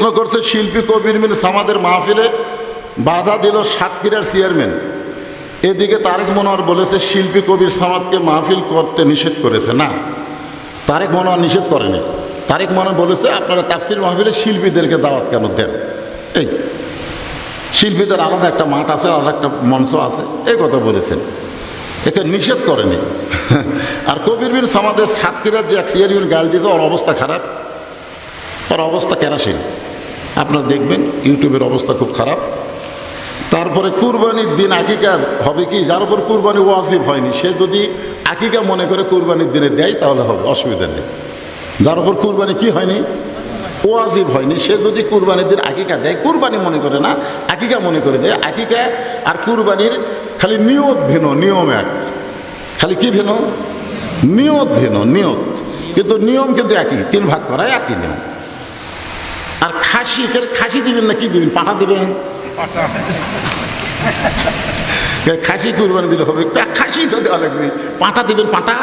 প্রশ্ন করছে শিল্পী কবির মিল সামাদের মাহফিলে। বাধা দিল সাতক্ষীরার চেয়ারম্যান। এদিকে তারেক মনোয়ার বলেছে, শিল্পী কবির সামাদকে মাহফিল করতে নিষেধ করেছে। না, তারেক মনোয়ার নিষেধ করেনি। তারেক মনোয়ার বলেছে, আপনারা তাফসির মাহফিলে শিল্পীদেরকে দাওয়াত কেন দেন? এই, শিল্পীদের আলাদা একটা মাঠ আছে, আলাদা একটা মঞ্চ আছে, এই কথা বলেছেন। এটা নিষেধ করেনি। আর কবির বিন সামাদের সাতক্ষীরার যে এক চেয়ারম্যান গাল দিয়েছে, ওর অবস্থা খারাপ। ওর অবস্থা কেরাসিন। আপনারা দেখবেন, ইউটিউবের অবস্থা খুব খারাপ। তারপরে কুরবানির দিন আকিকা হবে কি? যার উপর কুরবানি ওয়াজিব হয়নি। সে যদি আকিকা মনে করে কুরবানির দিনে দেয়, তাহলে হবে, অসুবিধা নেই। যার উপর কুরবানি কি হয়নি? ওয়াজিব হয়নি। সে যদি কুরবানির দিন আকিকা দেয়, কুরবানি মনে করে না আকিকা মনে করে দেয় আকিকা আর কুরবানির খালি নিয়ত ভিন্ন, নিয়ম এক। খালি কি ভিন্ন? নিয়ত ভিন্ন, নিয়ত। কিন্তু নিয়ম কিন্তু একই, তিন ভাগ করায় একই নিয়ম। খাসি এখানে খাসি দিবেন না কি দিবেন? পাঠা দিবেন? খাসি কুরবানি দিলে হবে। খাসি তো দেওয়া লাগবে। পাঁটা দিবেন পাঁটা?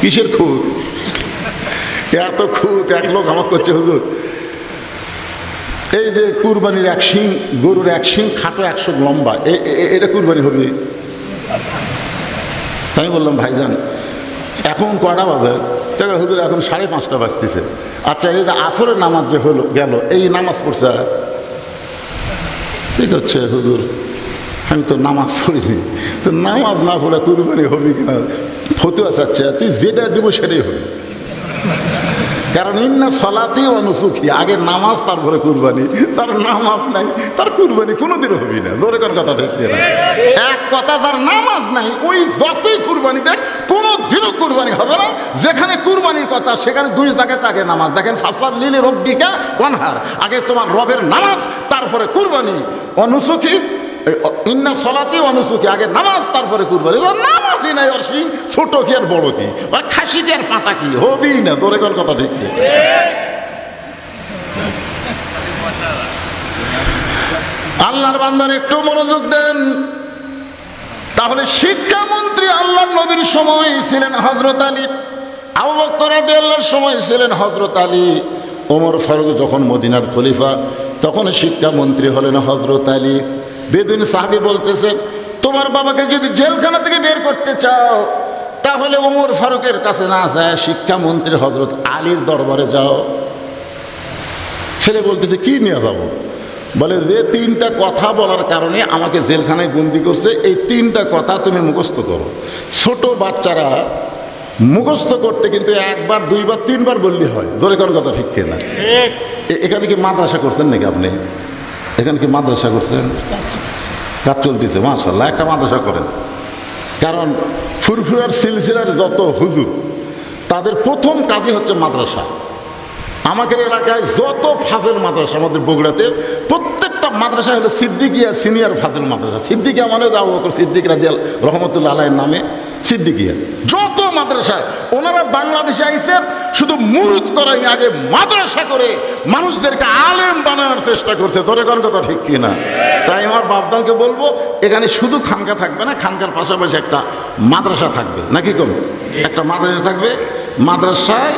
কিসের খুঁত? এত খুঁত এক লোক আমার করছে হুজুর। এই যে কুরবানির এক শিং গরুর এক শিং খাটো একশো লম্বা। এটা কুরবানি হবে। তাই আমি বললাম ভাইজান এখন কটা বাজে? তবে হুজুর এখন সাড়ে পাঁচটা বাজতেছে। আচ্ছা এই যে আসরের নামাজ যে হলো, গেল, এই নামাজ পড়ছে ঠিক হচ্ছে হুজুর, আমি তো নামাজ পড়িনি। তো নামাজ না পড়ে কুরবানি হবে কিনা? ফতুয়া চাচ্ছে তুই যেটা দিব সেটাই হবে। কারণ ইন্না সলাতেই অনুসুখী আগে নামাজ, তারপরে কুরবানি। তার নামাজ নাই, তার কুরবানি কোনোদিনও হবি না। জোরে কোন কথা ঠিক না এক কথা, যার নামাজ নাই, ওই যতই কুরবানি দেখ কোনো দিনও কুরবানি হবে না। যেখানে কুরবানির কথা, সেখানে দুই জায়গায় তাকে নামাজ। দেখেন, ফাসাদ লিলি রব্বিকা ওয়ানহার। আগে তোমার রবের নামাজ, তারপরে কুরবানি। অনুসুখী ইন্না সলাতে অনুসুখী আগে নামাজ, তারপরে কুরবানি। নামাজই নাই, ওর সিং ছোট কি আর বড় কি? ওর খাসি কি আর পাটা কি? হবেই না তোর কোন কথা ঠিক? আল্লাহর বান্দার একটু মনোযোগ দেন। তাহলে শিক্ষামন্ত্রী আল্লাহ নবীর সময় ছিলেন হজরত আলী। আবু বকর রাদিয়াল্লাহর সময় ছিলেন হজরত আলী। ওমর ফারুক যখন মদিনার খলিফা, তখন শিক্ষামন্ত্রী হলেন হজরত আলী। বেদিন সাহাবি বলতেছে তোমার বাবাকে যদি জেলখানা থেকে বের করতে চাও তাহলে ওমর ফারুকের কাছে না যায় শিক্ষামন্ত্রী হজরত আলীর দরবারে যাও। ছেলে বলতেছে কি নিয়ে যাব? বলে যে তিনটা কথা বলার কারণে আমাকে জেলখানায় বন্দি করছে এই তিনটা কথা তুমি মুখস্থ করো। ছোট বাচ্চারা মুখস্থ করতে কিন্তু একবার দুইবার তিনবার বললে হয়। জোরে করার কথা ঠিক কিনা? এখানে কি মাদ্রাসা করছেন নাকি আপনি? এখানে কি মাদ্রাসা করছেন কাজ চলতেছে মাশাল্লাহ একটা মাদ্রাসা করেন। কারণ ফুরফুরার সিলসিলার যত হুজুর, তাদের প্রথম কাজই হচ্ছে মাদ্রাসা। আমাদের এলাকায় যত ফাজেল মাদ্রাসা আমাদের বগুড়াতে, প্রত্যেকটা মাদ্রাসা হলো সিদ্দিকিয়া সিনিয়র ফাজেল মাদ্রাসা। সিদ্দিকিয়া মানে বকর সিদ্দিক রাদিয়াল, রহমতুল্লাহ আলাইয়ের নামে। সিদ্দিকিয়া। যত মাদ্রাসায় ওনারা বাংলাদেশে আইসে শুধু মুরুজ করাই আগে মাদ্রাসা করে মানুষদেরকে আলেম বানানোর চেষ্টা করছে। তোরে কোন কথা ঠিক কি না তাই আমার বাপদানকে বলব, এখানে শুধু খানকা থাকবে না, খানকার পাশাপাশি একটা মাদ্রাসা থাকবে। নাকি কোন? একটা মাদ্রাসা থাকবে, মাদ্রাসায়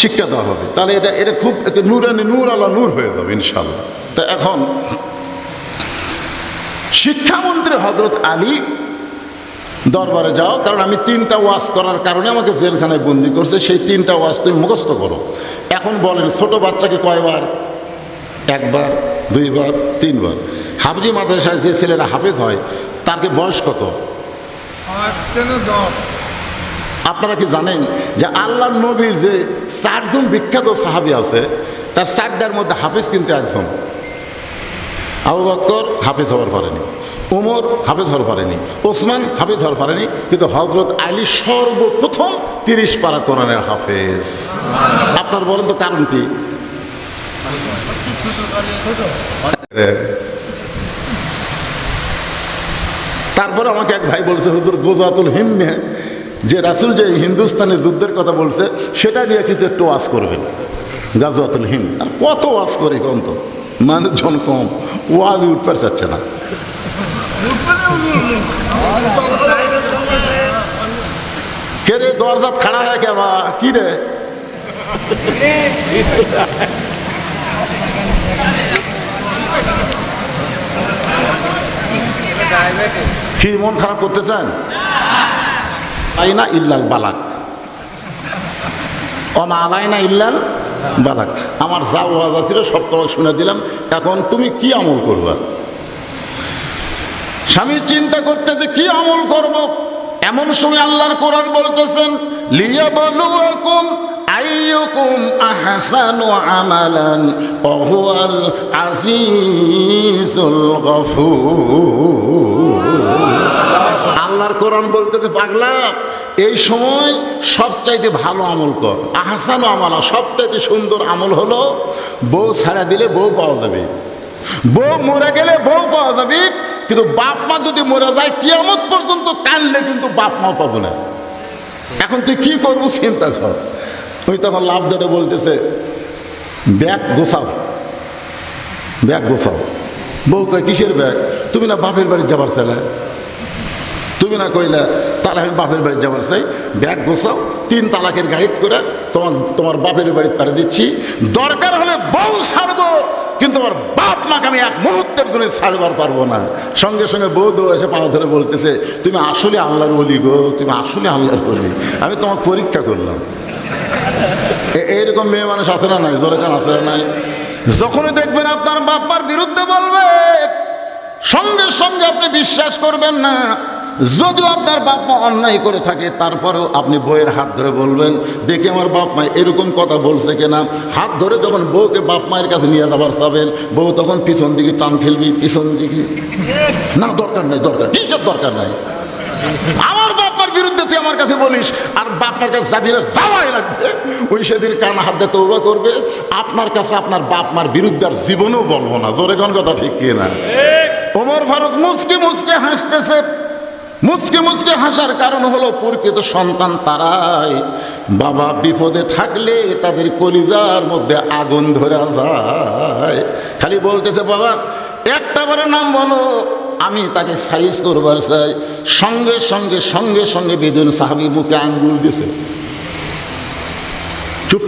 শিক্ষা দেওয়া হবে। তাহলে এটা এটা খুব একটা নূরানি নূর আল্লাহ নূর হয়ে যাবে ইনশাল্লাহ তা এখন শিক্ষামন্ত্রী হজরত আলী দরবারে যাও কারণ আমি তিনটা ওয়াজ করার কারণে আমাকে জেলখানায় বন্দি করছে সেই তিনটা ওয়াজ তুমি মুখস্থ করো। এখন বলেন ছোট বাচ্চাকে কয়বার? একবার। দুইবার তিনবার। হাফজি মাদ্রাসায় যে ছেলেরা হাফেজ হয় তারকে বয়স কত? আপনারা কি জানেন যে আল্লাহ নবীর যে চারজন বিখ্যাত সাহাবি আছে তার চারটার মধ্যে হাফেজ কিন্তু একজন। আবু বক্কর হাফেজ হওয়ার পারেনি। ওমর হাফেজ হওয়ার পারেনি, ওসমান হাফেজ হওয়ার পারেনি, কিন্তু হজরত আলী সর্বপ্রথম তিরিশ পারা কোরআনের হাফেজ। আপনার বলেন তো কারণ কি? তারপরে আমাকে এক ভাই বলছে, হুজুর গোজাতুল হিন্দে যে রাসুল যে হিন্দুস্তানে যুদ্ধের কথা বলছে, সেটা নিয়ে কিছু একটু ওয়াজ করবেন। গাজওয়াতুল হিম আর কত ওয়াজ করি কম তো? মানুষজন কম, ওয়াজ উঠতে চাচ্ছে না। কে রে দরজাত খাড়া হয়ে কে বা কি রে? কি, মন খারাপ করতেছেন? তাই না ইল্লাল বালাক। অমা আলাই না ইল্লাল বালাক। আমার যা ওয়াজ ছিল সব তোমাকে শুনে দিলাম। এখন তুমি কি আমল করবা? স্বামী চিন্তা করতেছে, কি আমল করব? এমন সময় আল্লাহর কোরআন বলতেছেন আল্লাহর কোরআন বলতেছে, পাগলা, এই সময় সবচাইতে ভালো আমল কর। আহসানু আমালা, সবচাইতে সুন্দর আমল হলো, বউ ছাড়া দিলে বউ পাওয়া যাবে। বউ মরে গেলে বউ পাওয়া যাবে, কিন্তু বাপ মা যদি মরে যায়, কিয়ামত পর্যন্ত কানলে কিন্তু বাপ মা পাবো না। এখন তুই কি করব চিন্তা কর। তুই তখন লাভ ধরে বলতেছে, ব্যাগ গোসাও ব্যাগ গোসাও বউ কয়, কিসের ব্যাগ? তুমি না বাপের বাড়ি যাবার ছেলে তুমি না কইলে, তাহলে আমি বাপের বাড়ি যাবার চাই। ব্যাগ গোসাও তিন তালাকের গাড়িত করে তোমার তোমার বাপের বাড়ি পাড়ে দিচ্ছি। দরকার হলে বউ ছাড়বো। কিন্তু আমার বাপ মাকে আমি এক মুহূর্তের জন্য ছাড়বার পারব না। সঙ্গে সঙ্গে বউ দৌড়ে এসে পাও ধরে বলতেছে, তুমি আসলে আল্লাহর বলি গো, তুমি আসলে আল্লাহর বলি আমি তোমার পরীক্ষা করলাম। এইরকম মেয়ে মানুষ আছে না নাই? জোরে কান আছে না নাই? যখনই দেখবেন আপনার বাপ মার বিরুদ্ধে বলবে, সঙ্গে সঙ্গে আপনি বিশ্বাস করবেন না। যদিও আপনার বাপ মা অন্যায় করে থাকে তারপরেও আপনি বইয়ের হাত ধরে বলবেন দেখে আমার বাপ মা এরকম কথা বলছে কিনা? হাত ধরে যখন বউকে বাপ মায়ের কাছে নিয়ে যাবার চাবেন বউ তখন পিছন দিকে টান খেলবি পিছন দিকে। না দরকার নাই দরকার। কিসের দরকার নাই? আমার বাপমার বিরুদ্ধে তুই আমার কাছে বলিস আর বাপমার কাছে যাবি না যাওয়াই লাগবে। ওই সেদিন কান হাত দিয়ে তৌবা করবে। আপনার কাছে আপনার বাপমার বিরুদ্ধে আর জীবনেও বলব না। জোরে কোন কথা ঠিক কি না ওমর ফারুক মুসকে মুসকে হাসতেছে। মুসকে মুসকে হাসার কারণ হলো প্রকৃত সন্তান তারাই। বাবা বিপদে থাকলে তাদের কলিজার মধ্যে আগুন ধরে যায়। খালি বলতেছে, বাবা, একটা বারের নাম বলো, আমি তাকে সাইজ করবার চাই। সঙ্গে সঙ্গে সঙ্গে সঙ্গে বেদুন সাহাবি মুখে আঙ্গুল দিছে। চুপ।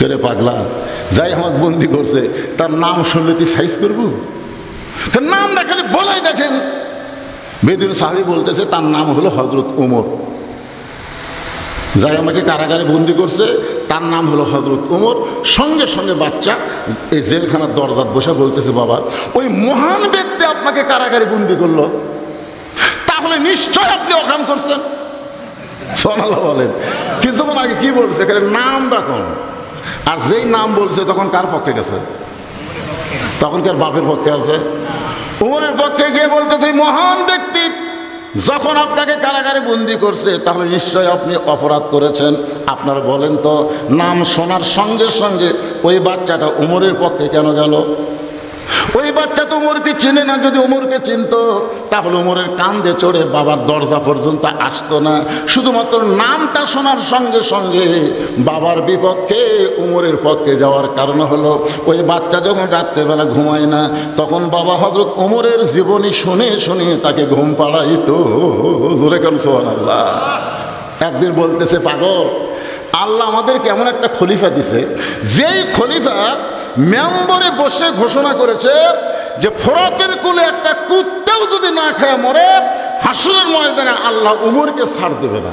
করে পাগলা? যাই আমার বন্দি করছে। তার নাম শুনলে তুই সাইজ করব? তার নাম দেখালে বলাই দেখেন। বেদিন সাহাবি বলতেছে, তার নাম হলো হজরত উমর। যাই আমাকে কারাগারে বন্দি করছে, তার নাম হলো হজরত উমর। সঙ্গে সঙ্গে বাচ্চা এই জেলখানার দরজাত বসে বলতেছে, বাবা, ওই মহান ব্যক্তি আপনাকে কারাগারে বন্দি করল। তাহলে নিশ্চয় আপনি অকাম করছেন। সোনালা বলেন, কিছুক্ষণ আগে কি বলছে? এখানে নাম রাখুন। আর যেই নাম বলছে, তখন কার পক্ষে গেছে? তখন কার বাপের পক্ষে আছে। উমরের পক্ষে গিয়ে বলতেছে, "এই মহান ব্যক্তি, যখন আপনাকে কারাগারে বন্দি করছে, তাহলে নিশ্চয় আপনি অপরাধ করেছেন। আপনার বলেন তো, নাম শোনার সঙ্গে সঙ্গে ওই বাচ্চাটা উমরের পক্ষে কেন গেল? ওই বাচ্চা তো উমরকে চেনে না, যদি উমরকে চিনত, তাহলে উমরের কান্দে চড়ে বাবার দরজা পর্যন্ত আসতো না। শুধুমাত্র নামটা শোনার সঙ্গে সঙ্গে বাবার বিপক্ষে, উমরের পক্ষে যাওয়ার কারণ হলো, ওই বাচ্চা যখন রাত্রেবেলা ঘুমায় না, তখন বাবা হজরত উমরের জীবনী শুনে শুনে তাকে ঘুম পাড়াইতো। জোরে কান সোহান আল্লাহ একদিন বলতেছে, পাগল, আল্লাহ আমাদেরকে এমন একটা খলিফা দিছে, যেই খলিফা মেম্বরে বসে ঘোষণা করেছে যে ফোরাতের কুলে একটা কুত্তাও যদি না খায় মরে, হাসুরের ময়দানে আল্লাহ উমরকে ছাড় দেবে না।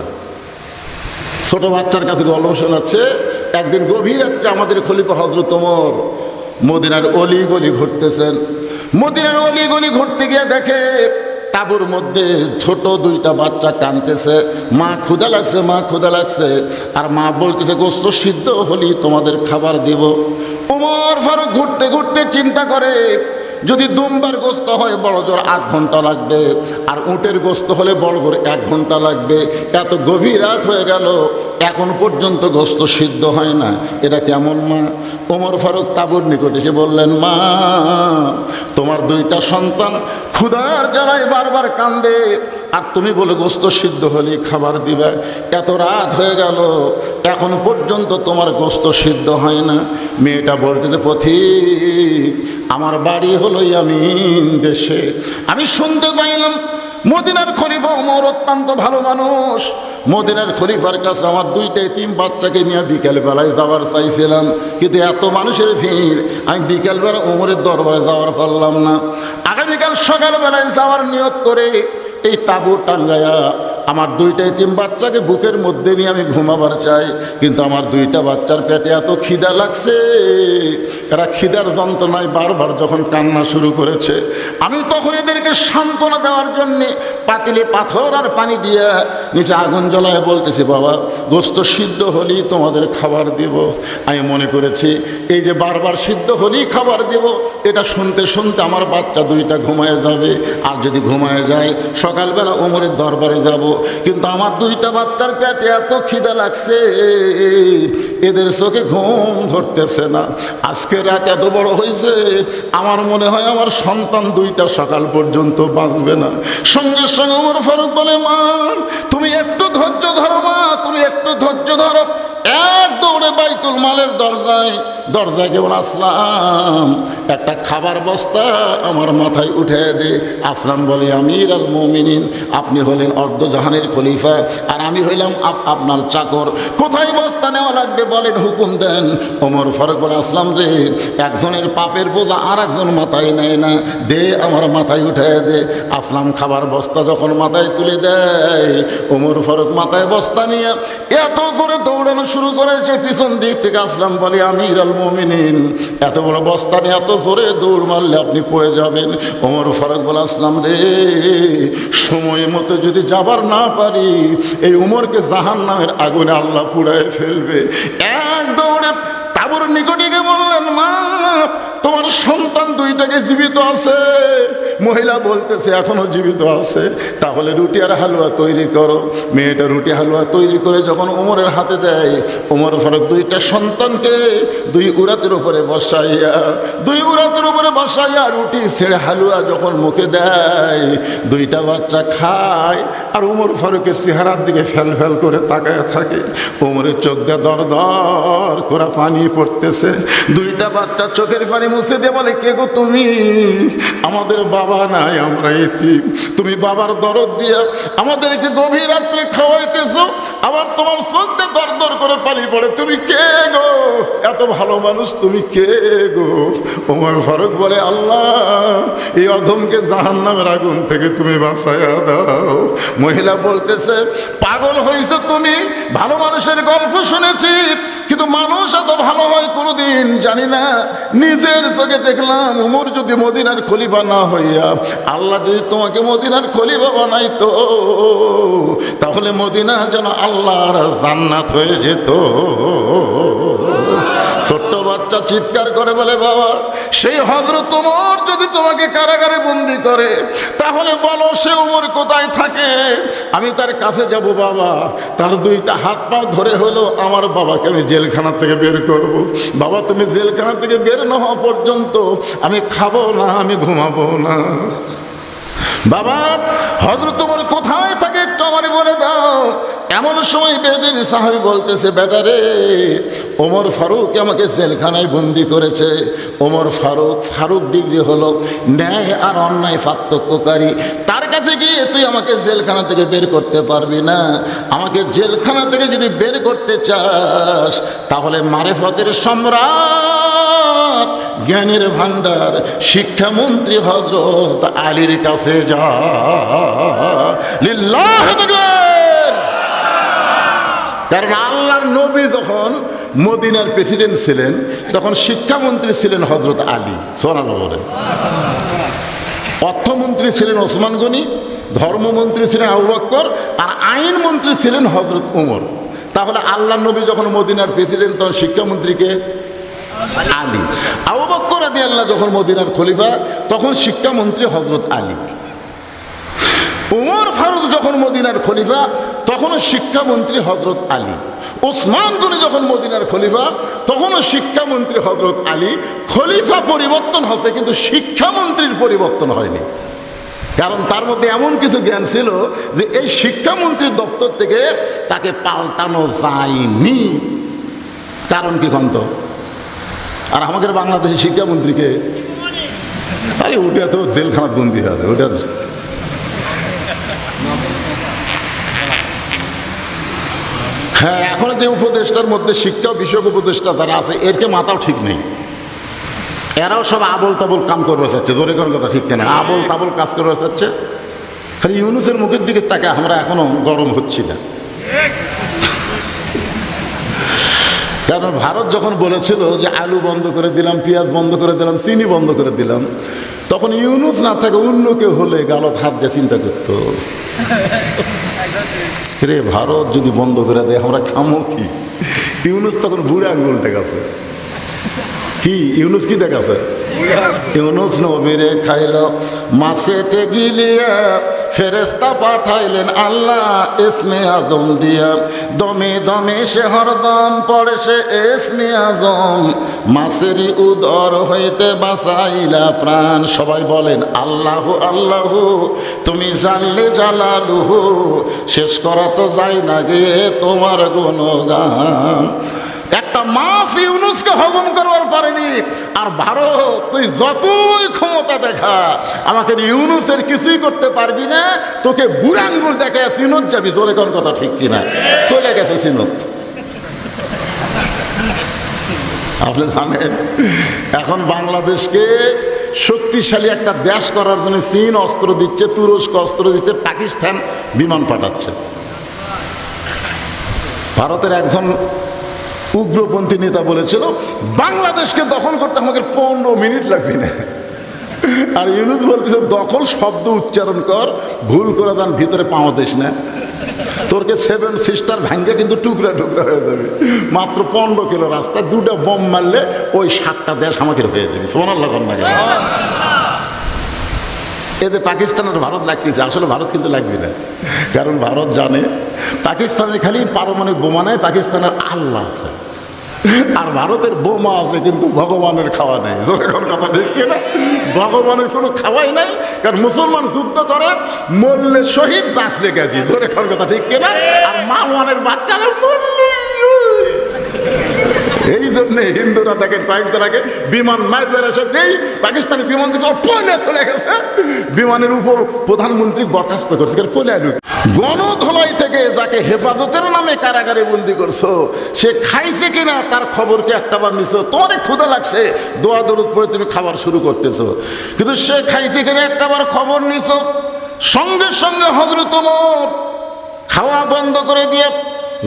ছোট বাচ্চার কাছে গল্প শোনাচ্ছে, একদিন গভীর রাত্রে আমাদের খলিফা হজরত ওমর মদিনার অলি গলি ঘুরতেছেন। মদিনার অলি গলি ঘুরতে গিয়ে দেখে তাবুর মধ্যে ছোট দুইটা বাচ্চা কানতেছে মা ক্ষুদা লাগছে, মা ক্ষুদা লাগছে। আর মা বলতেছে, গোস্ত সিদ্ধ হলি তোমাদের খাবার দিব। ওমর ফারুক ঘুরতে ঘুরতে চিন্তা করে যদি দুমবার গোস্ত হয়, বড় জোর আধ ঘণ্টা লাগবে। আর উটের গোস্ত হলে বড় জোর এক ঘণ্টা লাগবে। এত গভীর রাত হয়ে গেল, এখন পর্যন্ত গোস্ত সিদ্ধ হয় না। এটা কেমন মা? ওমর ফারুক তাবুর নিকট এসে বললেন, মা, তোমার দুইটা সন্তান ক্ষুধার জ্বালায় বারবার কান্দে। আর তুমি বলে গোস্ত সিদ্ধ হলে খাবার দিবে। এত রাত হয়ে গেল, এখন পর্যন্ত তোমার গোস্ত সিদ্ধ হয় না। মেয়েটা বলতে যে, পথিক আমার বাড়ি হলো ইয়ামিন দেশে। আমি শুনতে পাইলাম, মদিনার খলিফা ওমর অত্যন্ত ভালো মানুষ। মদিনার খলিফার কাছে আমার দুইটা তিন বাচ্চাকে নিয়ে বিকেলবেলায় যাওয়ার চাইছিলাম। কিন্তু এত মানুষের ভিড়, আমি বিকেলবেলা ওমরের দরবারে যাওয়ার পারলাম না। আগামীকাল সকালবেলায় যাওয়ার নিয়ত করে এই তাবু টাঙ্গায়া আমার দুইটা তিন বাচ্চাকে বুকের মধ্যে নিয়ে আমি ঘুমাবার চাই, কিন্তু আমার দুইটা বাচ্চার পেটে এত খিদা লাগছে। এরা খিদার যন্ত্রণায় বারবার যখন কান্না শুরু করেছে, আমি তখন এদেরকে সান্ত্বনা দেওয়ার জন্যে পাতিলে পাথর আর পানি দিয়ে নিচে আগুন জ্বলায় বলতেছি, বাবা, গোস্ত সিদ্ধ হলেই তোমাদের খাবার দেব। আমি মনে করেছি, এই যে বারবার সিদ্ধ হলেই খাবার দেব, এটা শুনতে শুনতে আমার বাচ্চা দুইটা ঘুমায় যাবে। আর যদি ঘুমায় যায়, সকালবেলা ওমরের দরবারে যাব কিন্তু আমার দুইটা বাচ্চার পেটে এত খিদা লাগছে, এদের চোখে ঘুম ধরতেছে না। আজকে রাত এত বড় হয়েছে, আমার মনে হয় আমার সন্তান দুইটা সকাল পর্যন্ত বাঁচবে না। সঙ্গে সঙ্গে আমার ফারুক বলে, মা, তুমি একটু ধৈর্য ধরো, মা, তুমি একটু ধৈর্য ধরো। এক দৌড়ে বাইতুল মালের দরজায় দরজায় কেমন আসলাম একটা খাবার বস্তা আমার মাথায় উঠে দে। আসলাম বলে, আমির আল মমিনিন, আপনি হলেন অর্ধজাহানের খলিফা, আর আমি হইলাম আপ- আপনার চাকর। কোথায় বস্তা নেওয়া লাগবে বলেন হুকুম দেন। ওমর ফারুক বলে আসলাম রে, একজনের পাপের বোঝা আর একজন মাথায় নেয় না। দে, আমার মাথায় উঠে দে। আসলাম খাবার বস্তা যখন মাথায় তুলে দেয়, ওমর ফারুক মাথায় বস্তা নিয়ে এত করে দৌড়ানো শুরু করেছে, পিছন দিক থেকে আসলাম বলে, আমির আল এত বড় বস্তা নিয়ে এত জোরে দৌড় মারলে আপনি পড়ে যাবেন। ওমর ফারুক বলে, আসলাম রে, সময় মতো যদি যাবার না পারি, এই উমরকে জাহান নামের আগুনে আল্লাহ পুড়ায় ফেলবে। এক দৌড়ে তাবর বললেন, মা তোমার সন্তান দুইটাকে জীবিত আছে। মহিলা বলতেছে, এখনও জীবিত আছে। তাহলে রুটি আর হালুয়া তৈরি করো। মেয়েটা রুটি হালুয়া তৈরি করে যখন ওমরের হাতে দেয় ওমর ফারুক দুইটা সন্তানকে দুই উরাতের উপরে বসাইয়া, দুই উরাতের উপরে বসাইয়া রুটি ছেড়ে হালুয়া যখন মুখে দেয়, দুইটা বাচ্চা খায় আর উমর ফারুকের চেহারার দিকে ফেল ফেল করে তাকায় থাকে। উমরের চোখ দিয়ে দর দর করে পানি পড়তেছে। দুইটা বাচ্চা চোখের পানি দিয়ে বলে, কে গো তুমি? আমাদের বাবা নাই, আমরা তুমি বাবার দরদ দিয়া আমাদেরকে গভীর রাত্রে খাওয়াইতেছো, আবার তোমার দর দর করে পড়ে। তুমি কে গো? এত ভালো মানুষ, তুমি কে গো? ওমর ফারুক বলে, আল্লাহ, এই অধমকে জাহান নামের আগুন থেকে তুমি বাঁচাইয়া দাও। মহিলা বলতেছে, পাগল হয়েছে তুমি? ভালো মানুষের গল্প শুনেছি, কিন্তু মানুষ এত ভালো হয় কোনোদিন জানি না। নিজের চোখে দেখলাম, উমর যদি মদিনার খলিফা না হইয়া, আল্লাহ যদি তোমাকে মদিনার খলিফা বানাইতো, তাহলে মদিনা যেন আল্লাহর জান্নাত হয়ে যেত। ছোট্ট বাচ্চা চিৎকার করে বলে, বাবা, সেই হজরত তোমার যদি তোমাকে কারাগারে বন্দি করে, তাহলে বলো সে উমর কোথায় থাকে? আমি তার কাছে যাব, বাবা। তার দুইটা হাত পা ধরে হলো আমার বাবাকে আমি জেলখানা থেকে বের করব। বাবা, তুমি জেলখানা থেকে বের না হওয়া পর্যন্ত আমি খাব না, আমি ঘুমাবো না। বাবা হজরত তোমার কোথায় থাকে একটু আমারে বলে দাও। এমন সময় বেদিন সাহাবি বলতেছে, বেটা রে, ওমর ফারুক আমাকে জেলখানায় বন্দি করেছে। ওমর ফারুক ফারুক ডিগ্রি হলো ন্যায় আর অন্যায় পার্থক্যকারী। তার কাছে গিয়ে তুই আমাকে জেলখানা থেকে বের করতে পারবি না। আমাকে জেলখানা থেকে যদি বের করতে চাস, তাহলে মারেফতের সম্রাট, জ্ঞানের ভান্ডার শিক্ষামন্ত্রী হজরত আলীর কাছে যা। তাকবীর। কারণ আল্লাহর নবী যখন মদিনার প্রেসিডেন্ট ছিলেন, তখন শিক্ষামন্ত্রী ছিলেন হজরত আলী সোনাল অর্থমন্ত্রী ছিলেন ওসমান গনি, ধর্মমন্ত্রী ছিলেন আবু বক্কর, আর আইনমন্ত্রী ছিলেন হজরত উমর। তাহলে আল্লাহ নবী যখন মদিনার প্রেসিডেন্ট তখন শিক্ষামন্ত্রীকে আলী। আবু বক্কর আদি আল্লাহ যখন মদিনার খলিফা, তখন শিক্ষামন্ত্রী হজরত আলী। উমর ফারুক যখন মদিনার খলিফা তখনও শিক্ষামন্ত্রী হজরত আলী। ওসমান গনি যখন মদিনার খলিফা, তখনও শিক্ষামন্ত্রী হজরত আলী। খলিফা পরিবর্তন হচ্ছে, কিন্তু শিক্ষামন্ত্রীর পরিবর্তন হয়নি। কারণ তার মধ্যে এমন কিছু জ্ঞান ছিল যে এই শিক্ষামন্ত্রীর দপ্তর থেকে তাকে পাল্টানো যায়নি। কারণ কি কন্ত? আর আমাদের বাংলাদেশের শিক্ষামন্ত্রীকে, আরে ওটা তো জেলখানার বন্দি আছে ওটা হ্যাঁ এখন যে উপদেষ্টার মধ্যে শিক্ষা বিষয়ক উপদেষ্টা যারা আছে এরকে মাথাও ঠিক নেই? এরাও সব আবল তাবল কাম করবে চাচ্ছে জোরে কোন কথা ঠিক কেনা আবল তাবল কাজ করবে চাচ্ছে খালি ইউনুসের মুখের দিকে তাকে আমরা এখনও গরম হচ্ছি না। কারণ ভারত যখন বলেছিল যে আলু বন্ধ করে দিলাম, পেঁয়াজ বন্ধ করে দিলাম, চিনি বন্ধ করে দিলাম, তখন ইউনুস না থাকে অন্য কেউ হলে গালত হাত দিয়ে চিন্তা করতো। রে ভারত যদি বন্ধ করে দেয়, আমরা খামো কি? ইউনুস তখন বুড়ে আঙ্গুল দেখাচ্ছে। কি? ইউনুস কি দেখাচ্ছে? ইউনুস নবীরে খাইল, মাছেতে গিলিয়া ফেরেস্তা পাঠাইলেন, আল্লাহ ইসমে আজম দিয়া। দমে দমে সে হরদম পড়ে, সে ইসমে আজম। মাছেরই উদর হইতে বাঁচাইলা প্রাণ। সবাই বলেন, আল্লাহ আল্লাহ, তুমি জানলে জালালুহু। শেষ করা তো যায় না গে তোমার গুণগান। একটা মাস ইউনুসকে হজম করবার পারেনি। আর ভারত, তুই যতই ক্ষমতা দেখা, আমাকে ইউনুসের কিছুই করতে পারবি না। তোকে বুড়াঙ্গুল দেখে সিনত যাবি, জোরে কোন কথা ঠিক কিনা? চলে গেছে সিনত আপনি জানেন, এখন বাংলাদেশকে শক্তিশালী একটা দেশ করার জন্য চীন অস্ত্র দিচ্ছে, তুরস্ক অস্ত্র দিচ্ছে, পাকিস্তান বিমান পাঠাচ্ছে। ভারতের একজন উগ্রপন্থী নেতা বলেছিল, বাংলাদেশকে দখল করতে আমাকে পনেরো মিনিট লাগবে না। আর ইউনুস বলতেছে, দখল শব্দ উচ্চারণ কর, ভুল করে যান ভিতরে পাওয়া দিস না। তোরকে সেভেন সিস্টার ভাঙ্গে কিন্তু টুকরা টুকরা হয়ে যাবে। মাত্র পনেরো কিলো রাস্তা, দুটো বোম মারলে ওই সাতটা দেশ আমাকে হয়ে যাবে। সোনার লগন না এতে পাকিস্তানের ভারত লাগতেছে, আসলে ভারত কিন্তু লাগবে না। কারণ ভারত জানে, পাকিস্তানের খালি পারমাণবিক বোমা নেই, পাকিস্তানের আল্লাহ আছে। আর ভারতের বোমা আছে কিন্তু ভগবানের খাওয়া নেই। যখন কথা ঠিক কিনা ভগবানের কোনো খাওয়াই নাই, কারণ মুসলমান যুদ্ধ করে, মরলে শহীদ, বাঁচলে গেছি ধরে কথা ঠিক কিনা আর মামানের বাচ্চারা মরলে। এই জন্য হিন্দুরা দেখেন কয়েকদিন আগে বিমান মার বেড়েছে যেই পাকিস্তানের বিমান দিকে পলে চলে গেছে। বিমানের উপর প্রধানমন্ত্রী বরখাস্ত করছে পলে আলু গণধলাই থেকে যাকে হেফাজতের নামে কারাগারে বন্দি করছ, সে খাইছে কিনা তার খবর কি একটাবার নিছো? তোমার ক্ষুদা লাগছে। দোয়া দরুদ পরে তুমি খাবার শুরু করতেছো। কিন্তু সে খাইছে কিনা একটাবার খবর নিছো? সঙ্গে সঙ্গে হজরত খাওয়া বন্ধ করে দিয়ে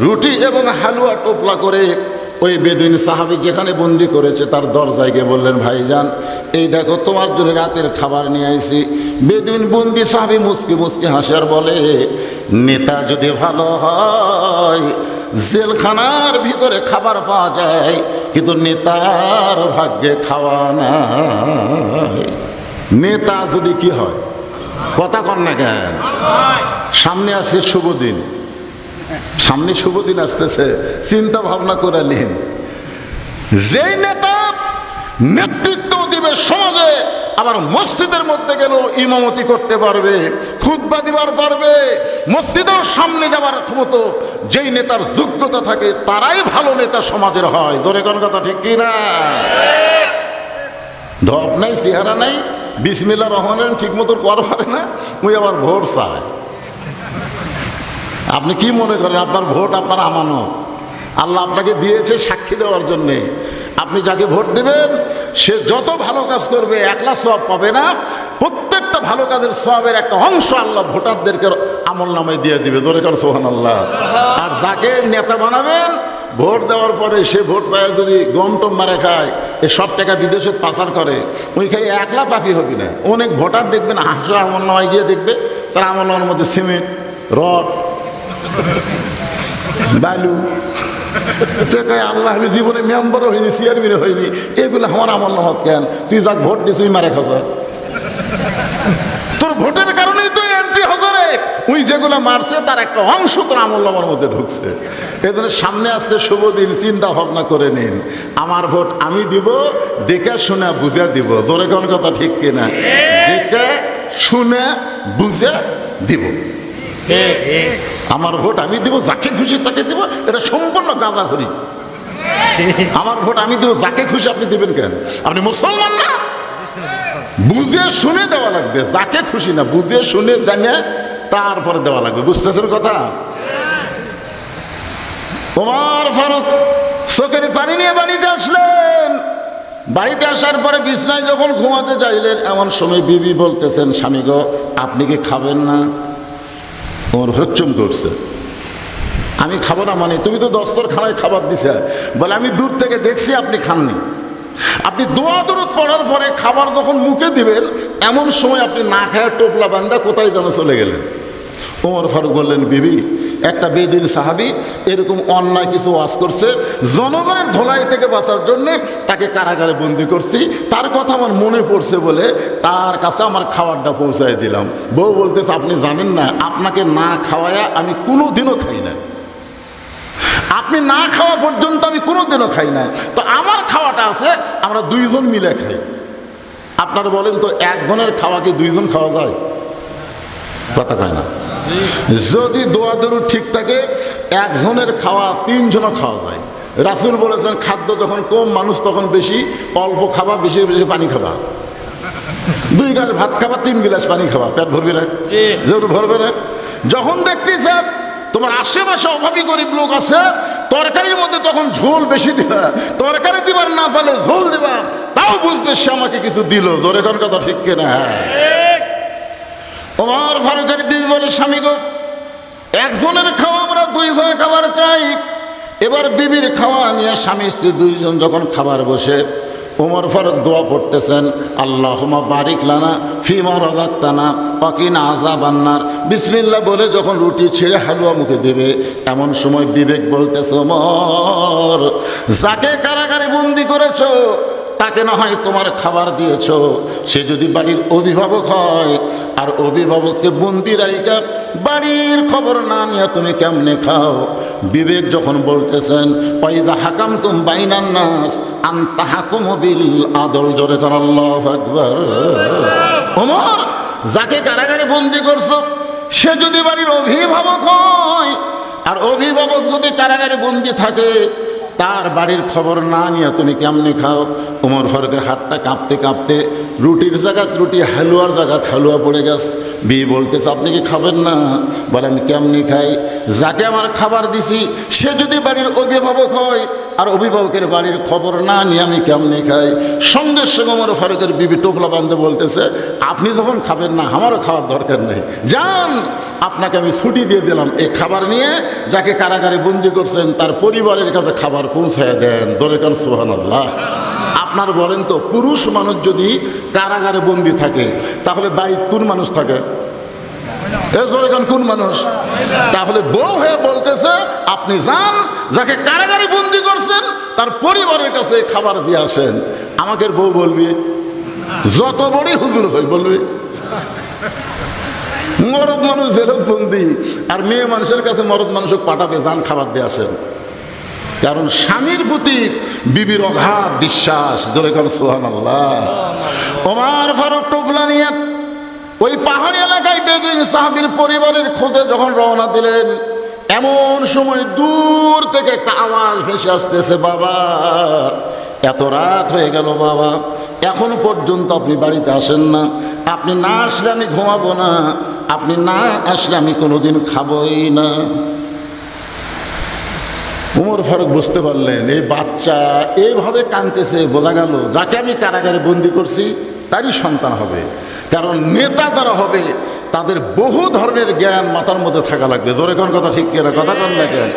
রুটি এবং হালুয়া টোপলা করে ওই বেদিন সাহাবি যেখানে বন্দি করেছে, তার দরজায় গিয়ে বললেন, ভাইজান, এই দেখো, তোমার জন্য রাতের খাবার নিয়ে আইছি। বেদিন বন্দি সাহাবি মুসকি মুসকি হাসি আর বলে, নেতা যদি ভালো হয়, জেলখানার ভিতরে খাবার পাওয়া যায়, কিন্তু নেতার ভাগ্যে খাওয়া নাই। নেতা যদি কি হয়? কথা কন না কেন? সামনে আসছে শুভ দিন। সামনে শুভ দিন আসতেছে, চিন্তা ভাবনা করে নিন। যেই নেতা নেতৃত্ব দিবে সমাজে, আবার মসজিদের মধ্যে গেল ইমামতি করতে পারবে খুদ্া দিবার পারবে, মসজিদের সামনে যাওয়ার ক্ষমতা, যেই নেতার যোগ্যতা থাকে, তারাই ভালো নেতা সমাজের হয়। জোরে কোন কথা ঠিক কি না? ঢপ নাই, চেহারা নাই বিসমিল্লা রহমানের ঠিক মতো কর পারে না, ওই আবার ভোর চায় আপনি কি মনে করেন আপনার ভোট আপনার আমানত? আল্লাহ আপনাকে দিয়েছে সাক্ষী দেওয়ার জন্যে। আপনি যাকে ভোট দেবেন, সে যত ভালো কাজ করবে, একলা সব পাবে না। প্রত্যেকটা ভালো কাজের সবের একটা অংশ আল্লাহ ভোটারদেরকে আমল নামায় দিয়ে দিবে। ধরে কার সোহান আল্লাহ আর যাকে নেতা বানাবেন, ভোট দেওয়ার পরে সে ভোট পায় যদি গম টম মারে খায়, এ সব টাকা বিদেশে পাচার করে। ওইখানে একলা পাপি হবি না। অনেক ভোটার দেখবেন হাসো আমল নামায় গিয়ে দেখবে, তার আমল নামার মধ্যে সিমেন্ট, রড বালু তো কয় আল্লাহ আমি জীবনে মেম্বারও হয়নি চেয়ারম্যানও হয়নি এগুলো আমার আমল নহত কেন? তুই যাক ভোট দিস তুই মারে খাস। তোর ভোটের কারণেই তো এমপি হজরে। উই যেগুলো মারছে তার একটা অংশ তোর আমল নামার মধ্যে ঢুকছে। এদের সামনে আসছে শুভ দিন চিন্তা ভাবনা করে নিন। আমার ভোট আমি দিব দেখে শুনে বুঝে দিব। জোরে কোন কথা ঠিক কিনা? দেখে শুনে বুঝে দিব। আমার ভোট আমি দিব, যাকে খুশি তাকে দিব, এটা সম্পূর্ণ গাঁজা করি আমার ভোট আমি দেবো, যাকে খুশি আপনি দিবেন কেন? আপনি মুসলমান না? বুঝে শুনে দেওয়া লাগবে, যাকে খুশি না, বুঝে শুনে জানে, তারপরে দেওয়া লাগবে। বুঝতেছেন কথা? তোমার ফারুক চোখের পানি নিয়ে বাড়িতে আসলেন। বাড়িতে আসার পরে বিছনায় যখন ঘুমাতে চাইলেন এমন সময় বিবি বলতেছেন, স্বামী গো, আপনি কি খাবেন না? ওর হচ্চুম করছে। আমি খাব না মানে তুমি তো দস্তর দস্তরখানায় খাবার দিছে। বলে, আমি দূর থেকে দেখছি আপনি খাননি। আপনি দোয়া দূরত পড়ার পরে খাবার যখন মুখে দিবেন, এমন সময় আপনি না খায় টোপলা বান্দা কোথায় যেন চলে গেলেন? ওমর ফারুক বললেন, বিবি একটা বেদিন সাহাবি এরকম অন্যায় কিছু ওয়াজ করছে, জনগণের ধোলাই থেকে বাঁচার জন্যে তাকে কারাগারে বন্দি করছি। তার কথা আমার মনে পড়ছে বলে তার কাছে আমার খাবারটা পৌঁছায় দিলাম। বউ বলতেছে, আপনি জানেন না, আপনাকে না খাওয়ায়া আমি কোনো দিনও খাই না আপনি না খাওয়া পর্যন্ত আমি কোনোদিনও খাই না তো আমার খাওয়াটা আছে, আমরা দুইজন মিলে খাই। আপনারা বলেন তো, একজনের খাওয়া কি দুইজন খাওয়া যায়? কথা কয় না। যদি দোয়া দরু ঠিক থাকে একজনের খাওয়া তিনজনও খাওয়া যায়। রাসুল বলেছেন খাদ্য যখন কম মানুষ তখন বেশি অল্প খাবা বেশি বেশি পানি খাবা। দুই গ্লাস ভাত খাবা তিন গ্লাস পানি খাবা। পেট ভরবে না? জি। যেহেতু ভরবে না? যখন দেখতেছে তোমার আশেপাশে অভাবী গরিব লোক আছে তরকারির মধ্যে তখন ঝোল বেশি দিবা তরকারি দিবার না পালে ঝোল দিবা তাও বুঝবে সে আমাকে কিছু দিল। জোরে কোন কথা ঠিক কিনা? ওমর ফারুকের বিবি বলে স্বামী গো। একজনের খাওয়া আমরা দুইজনের খাবার চাই। এবার বিবির খাওয়া নিয়ে স্বামী স্ত্রী দুইজন যখন খাবার বসে ওমর ফারুক দোয়া পড়তেছেন আল্লাহ বারিক লানা ফিমা রাজাক্তানা অকিন আজা বান্নার বিসমিল্লা বলে যখন রুটি ছেড়ে হালুয়া মুখে দেবে, এমন সময় বিবেক বলতেছে ওমর যাকে কারাগারে বন্দি করেছ, তাকে না হয় তোমার খাবার দিয়েছ। সে যদি বাড়ির অভিভাবক হয় আর অভিভাবককে বন্দি রাইকা বাড়ির খবর না নিয়ে তুমি কেমনে খাও? বিবেক যখন বলতেছেন পয়দা হাকাম তুম বাইনান নাস, আন্তা হাকুম বিল আদল। জোরে কর, আল্লাহ আকবার। ওমর, যাকে কারাগারে বন্দি করছ, সে যদি বাড়ির অভিভাবক হয়, আর অভিভাবক যদি কারাগারে বন্দি থাকে তার বাড়ির খবর না নিয়ে তুমি কেমনে খাও? উমর ফারুকের হাতটা কাঁপতে কাঁপতে রুটির জায়গাত রুটি হালুয়ার জায়গাত হালুয়া পড়ে গেছে। বিয়ে বলতেছে, আপনি কি খাবেন না? বলে, আমি কেমনি খাই? যাকে আমার খাবার দিছি, সে যদি বাড়ির অভিভাবক হয় আর অভিভাবকের বাড়ির খবর না নিয়ে আমি কেমনে খাই? সঙ্গে সঙ্গে আমার ফারুকের বিবি টোপলা বান্ধে বলতেছে, আপনি যখন খাবেন না, আমারও খাওয়ার দরকার নেই। যান আপনাকে আমি ছুটি দিয়ে দিলাম এই খাবার নিয়ে, যাকে কারাগারে বন্দি করছেন, তার পরিবারের কাছে খাবার পৌঁছায় দেন। দরে কান সুহান আল্লাহ আপনার বলেন তো, পুরুষ মানুষ যদি কারাগারে বন্দি থাকে, তাহলে বাড়ির কোন মানুষ থাকে? কোন মানুষ? তাহলে বউ হয়ে বলতেছে, আপনি যান, যাকে কারাগারে বন্দি করছেন, তার পরিবারের কাছে খাবার দিয়ে আসেন। আমাকে বউ বলবি, যত বড়ই হুজুর হই, বলবি। মরদ মানুষ জেলত বন্দি, আর মেয়ে মানুষের কাছে মরদ মানুষকে পাঠাবে যান খাবার দিয়ে আসেন। কারণ স্বামীর প্রতি বিবির অগাধ বিশ্বাস, জোরে কর সোহান আল্লাহ ওমার ফারুক টোপলা নিয়ে ওই পাহাড়ি এলাকায় বেদিন সাহাবির পরিবারের খোঁজে যখন রওনা দিলেন, এমন সময় দূর থেকে একটা আওয়াজ ভেসে আসতেছে, বাবা, এত রাত হয়ে গেল বাবা। এখন পর্যন্ত আপনি বাড়িতে আসেন না। আপনি না আসলে আমি ঘুমাবো না। আপনি না আসলে আমি কোনোদিন খাবই না। উমর ফারুক বুঝতে পারলেন, এই বাচ্চা এইভাবে কানতেছে বোঝা গেল, যাকে আমি কারাগারে বন্দি করছি, তারই সন্তান হবে। কারণ নেতা যারা হবে, তাদের বহু ধরনের জ্ঞান মাথার মধ্যে থাকা লাগবে। জোরে কোন কথা ঠিক কিনা? কথা কন না কেন?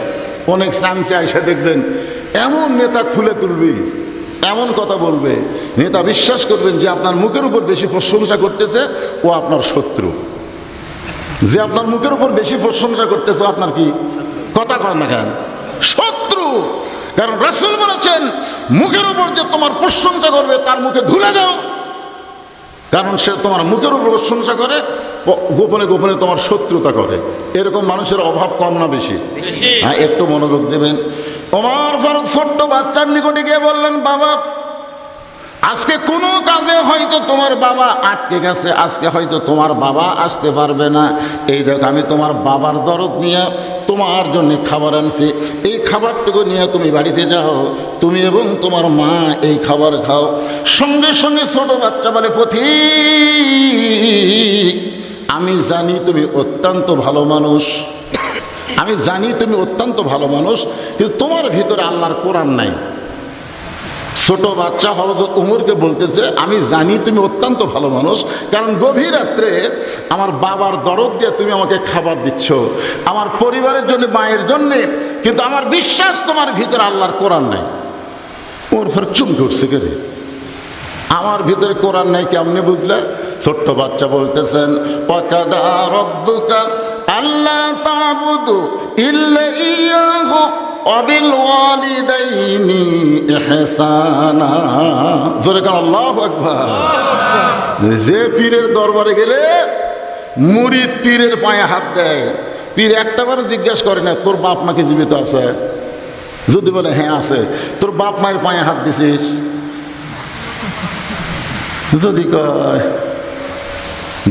অনেক চান্সে এসে দেখবেন, এমন নেতা খুলে তুলবি। এমন কথা বলবে নেতা বিশ্বাস করবেন যে আপনার মুখের উপর বেশি প্রশংসা করতেছে ও আপনার শত্রু। যে আপনার মুখের উপর বেশি প্রশংসা করতেছে আপনার কি? কথা কর না কেন? শত্রু! কারণ রাসুল বলেছেন মুখের উপর যে তোমার প্রশংসা করবে তার মুখে ধুলে দাও। কারণ সে তোমার মুখের উপর প্রশংসা করে গোপনে গোপনে তোমার শত্রুতা করে। এরকম মানুষের অভাব কম না বেশি। হ্যাঁ একটু মনোযোগ দেবেন। ওমর ফারুক ছোট্ট বাচ্চার নিকটে গিয়ে বললেন, বাবা, আজকে কোনো কাজে হয়তো তোমার বাবা আটকে গেছে, আজকে হয়তো তোমার বাবা আসতে পারবে না। এই দেখ, আমি তোমার বাবার দরদ নিয়ে তোমার জন্য খাবার আনছি। এই খাবারটুকু নিয়ে তুমি বাড়িতে যাও, তুমি এবং তোমার মা এই খাবার খাও। সঙ্গে সঙ্গে ছোট বাচ্চা বলে, পথিক, আমি জানি তুমি অত্যন্ত ভালো মানুষ। আমি জানি তুমি অত্যন্ত ভালো মানুষ, কিন্তু তোমার ভিতরে আল্লাহর কোরআন নাই। ছোট বাচ্চা হজরত উমরকে বলতেছে, আমি জানি তুমি অত্যন্ত ভালো মানুষ, কারণ গভীর রাত্রে আমার বাবার দরদ দিয়ে তুমি আমাকে খাবার দিচ্ছ। আমার পরিবারের জন্য, মায়ের জন্যে, কিন্তু আমার বিশ্বাস তোমার ভিতরে আল্লাহর কোরআন নাই। ওর ফের চুম করছে কে? আমার ভিতরে কোরআন নাই কেমনে বুঝলে? ছোট্ট বাচ্চা বলতেছেন, পকাদা রব্বুকা আল্লাহ তাবুদু ইল্লা ইয়াহু অবিল ওয়ালিদাইনি ইহসানা। জোরে কান আল্লাহু আকবার। যে পীরের দরবারে গেলে মুরিদ পীরের পায়ে হাত দেয়। পীর একটাবার জিজ্ঞাসা করে না, তোর বাপ মাকে জীবিত আছে? যদি বলে হ্যাঁ আছে। তোর বাপ মায়ের পায়ে হাত দিছিস? যদি কয়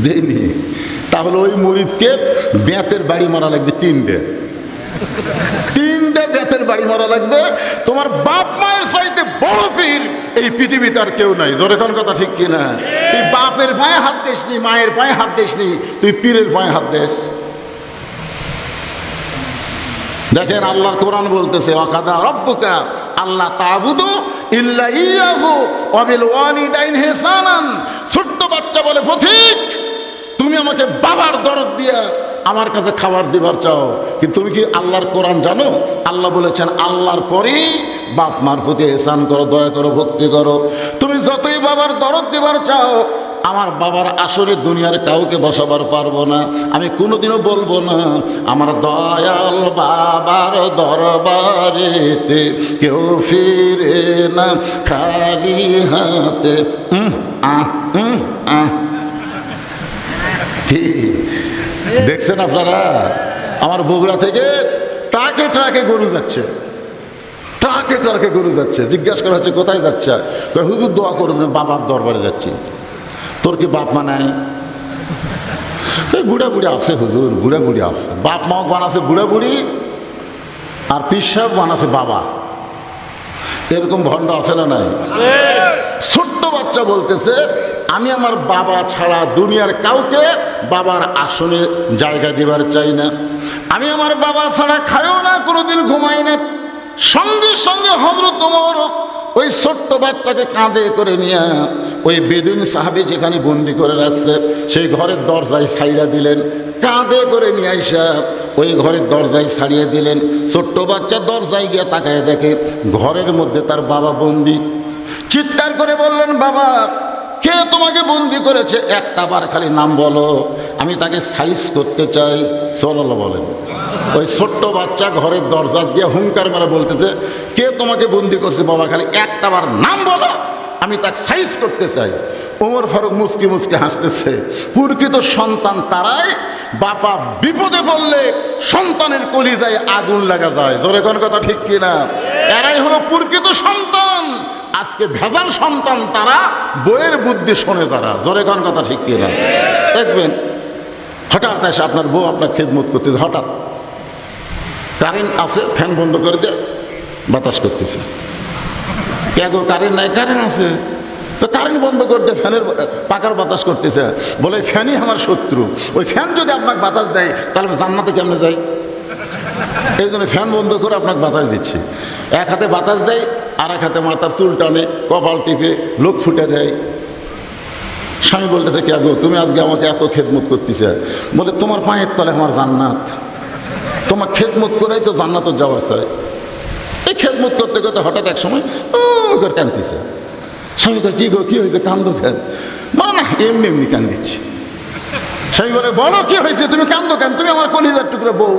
দেয়নি তাহলে ওই মরিদকে বেতের বাড়ি মারা লাগবে তিনটে। তিনটে বেতের বাড়ি মারা লাগবে। তোমার বাপ মায়ের চাইতে বড় পীর এই পৃথিবীতে আর কেউ নাই। জোরে কোন কথা ঠিক কিনা? তুই বাপের পায়ে হাত দিসনি মায়ের পায়ে হাত দিসনি তুই পীরের পায়ে হাত দিস। দেখেন আল্লাহর কোরআন বলতেছে অকাদা রব্বুকা আল্লাহ তাবুদু ইল্লা ইয়াহু ওয়াবিল ওয়ালিদাইন হিসানান ছোট্ট বাচ্চা বলে, পথিক আমাকে বাবার দরদ দিয়া আমার কাছে খাবার দিবার চাও। কিন্তু তুমি কি আল্লাহর কোরআন জানো? আল্লাহ বলেছেন আল্লাহর পরেই বাপ মার প্রতি এহসান করো দয়া করো ভক্তি করো। তুমি যতই বাবার দরদ দিবার চাও আমার বাবার আসলে দুনিয়ার কাউকে বসাবার পারব না। আমি কোনোদিনও বলব না আমার দয়াল বাবার দরবারেতে কেউ ফিরে না খালি হাতে আহ, আহ। কি? দেখছেন আপনারা? আমার বগুড়া থেকে ট্রাকে ট্রাকে গরু যাচ্ছে। ট্রাকে ট্রাকে গরু যাচ্ছে। জিজ্ঞাসা করা হচ্ছে কোথায় যাচ্ছে? হুজুর দোয়া করবেন বাবার দরবারে যাচ্ছি। তোর কি বাপ মা নাই? বুড়া বুড়ি আছে হুজুর বুড়া বুড়ি আছে বাপ মাও বানাছে বুড়া বুড়ি আর পিসাব বানাছে বাবা। এরকম ভণ্ড আছে না নাই? ছোট্ট বাচ্চা বলতেছে আমি আমার বাবা ছাড়া দুনিয়ার কাউকে বাবার আসনে জায়গা দিবার চাই না। আমি আমার বাবা ছাড়া খায়ও না, কোনোদিন ঘুমাই না। সঙ্গে সঙ্গে হজরত তোমার ওই ছোট্ট বাচ্চাকে কাঁধে করে নিয়ে ওই বেদিন সাহাবি যেখানে বন্দি করে রাখছে, সেই ঘরের দরজায় ছাইড়া দিলেন। কাঁধে করে নিয়ে আইসা ওই ঘরের দরজায় ছাড়িয়ে দিলেন। ছোট্ট বাচ্চা দরজায় গিয়ে তাকায় দেখে ঘরের মধ্যে তার বাবা বন্দি। চিৎকার করে বললেন, বাবা কে তোমাকে বন্দি করেছে? একটা বার খালি নাম বলো। আমি তাকে সাইজ করতে চাই। চলো বলেন। ওই ছোট্ট বাচ্চা ঘরের দরজা দিয়ে হুঙ্কার মেরে বলতেছে, কে তোমাকে বন্দি করছে বাবা? খালি একটা বার নাম বলো। আমি তাকে সাইজ করতে চাই। ওমর ফারুক মুসকি মুসকি হাসতেছে, প্রকৃত সন্তান তারাই। বাপা বিপদে পড়লে সন্তানের কলিজায় আগুন লাগা যায়। জোরে কোন কথা ঠিক কিনা? এরাই হলো প্রকৃত সন্তান। আজকে ভেজাল সন্তান তারা বইয়ের বুদ্ধি শোনে তারা। জোরে কোন কথা ঠিক কিনা? দেখবেন, হঠাৎ এসে আপনার বউ আপনার খেদমত করতেছে, হঠাৎ। কারেন্ট আছে, ফ্যান বন্ধ করে দিয়ে বাতাস করতেছে। কে গো কারেন্ট নাই? কারেন্ট আছে। তো কারেন্ট বন্ধ করে করতে ফ্যানের পাকার বাতাস করতেছে। বলে ফ্যানই আমার শত্রু। ওই ফ্যান যদি আপনাকে বাতাস দেয়, তাহলে জান্নাতে কেমনে যাই? এই জন্য ফ্যান বন্ধ করে আপনাকে বাতাস দিচ্ছি। এক হাতে বাতাস দেয় আর এক হাতে মাথার চুল টানে, কপাল টিপে, লোক ফুটে দেয়। স্বামী বলতেছে, কে গো, তুমি আজকে আমাকে এত খেদমত করতেছে? বলে, তোমার পায়ের তলে আমার জান্নাত। তোমার খেদমত করেই তো জান্নাত যাওয়ার চাই। এই খেদমত করতে করতে হঠাৎ এক সময়, ও করে কাঁদতেছে। স্বামী কি গো, কি হয়েছে? কান্দো খেদ মানে না, এমনি এমনি কান্দিচ্ছি। স্বামী বলে, বলো, কি হয়েছে? তুমি কান্দো কেন? তুমি আমার কলিজার টুকরো বউ।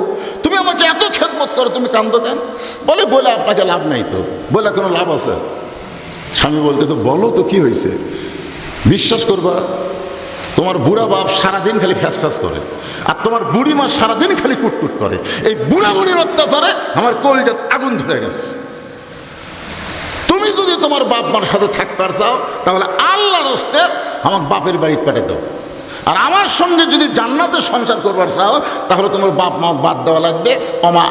তুমি আমাকে এত খেদমত করো, তুমি কান্দো কেন? বলে বলে আপনাকে লাভ নাই তো। বলে, কোনো লাভ আছে? স্বামী বলতেছে, বলো তো কি হয়েছে? বিশ্বাস করবা, তোমার বুড়া বাপ সারাদিন খালি ফ্যাস ফ্যাস করে, আর তোমার বুড়ি মা সারাদিন খালি কুটকুট করে। এই বুড়া বুড়ির অত্যাচারে আমার কলিজাত আগুন ধরে গেছে। তুমি যদি তোমার বাপ মার সাথে থাকতে চাও, তাহলে আল্লাহর হস্তে আমার বাপের বাড়িতে পাঠিয়ে দাও। আর আমার সঙ্গে যদি জান্নাতে সংসার করবার চাও, তাহলে তোমার বাপ মা বাদ দেওয়া লাগবে, অমা